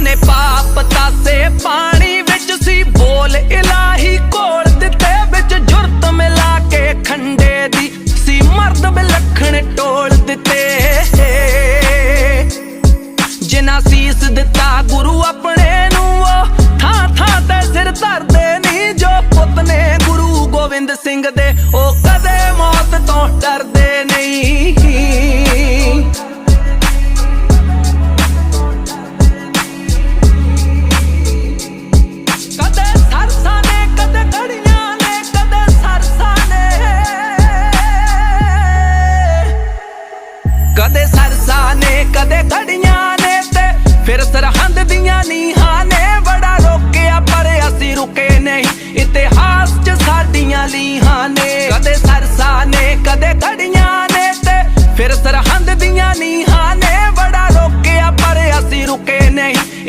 ਆਪਣੇ ਪਾਪ ਤਾਸੇ ਪਾਣੀ ਵਿੱਚ ਸੀ, ਬੋਲ ਇਲਾਹੀ ਕੋਲ ਦਿੱਤੇ ਵਿੱਚ ਜੁਰਤ ਮਿਲਾ ਕੇ ਖੰਡੇ ਦੀ। ਸੀ ਮਰਦ ਵਿਲੱਖਣ ਟੋਲ ਦਿੱਤੇ। ਜਿਨ੍ਹਾਂ ਸੀਸ ਦਿੱਤਾ ਗੁਰੂ ਆਪਣੇ ਨੂੰ, ਉਹ ਥਾਂ ਥਾਂ ਤੇ ਸਿਰ ਧਰਦੇ ਨਹੀਂ ਜੋ ਪੁੱਤ ਨੇ ਗੁਰੂ ਗੋਬਿੰਦ ਸਿੰਘ ਦੇ। ਉਹ ਕਦੇ ਸਰਸਾਂ ਨੇ ਕਦੇ ਘੜੀਆਂ ਨੇ ਤੇ ਫਿਰ ਸਰਹੰਦ ਦੀਆਂ ਨੀਹਾਂ ਨੇ ਬੜਾ ਰੋਕਿਆ, ਪਰ ਅਸੀਂ ਰੁਕੇ ਨਹੀਂ। ਇਤਿਹਾਸ 'ਚ ਸਾਡੀਆਂ ਲੀਹਾਂ ਨੇ। ਕਦੇ ਸਰਸਾਂ ਨੇ, ਕਦੇ ਘੜੀਆਂ ਨੇ ਤੇ ਫਿਰ ਸਰਹੰਦ ਦੀਆਂ ਨੀਹਾਂ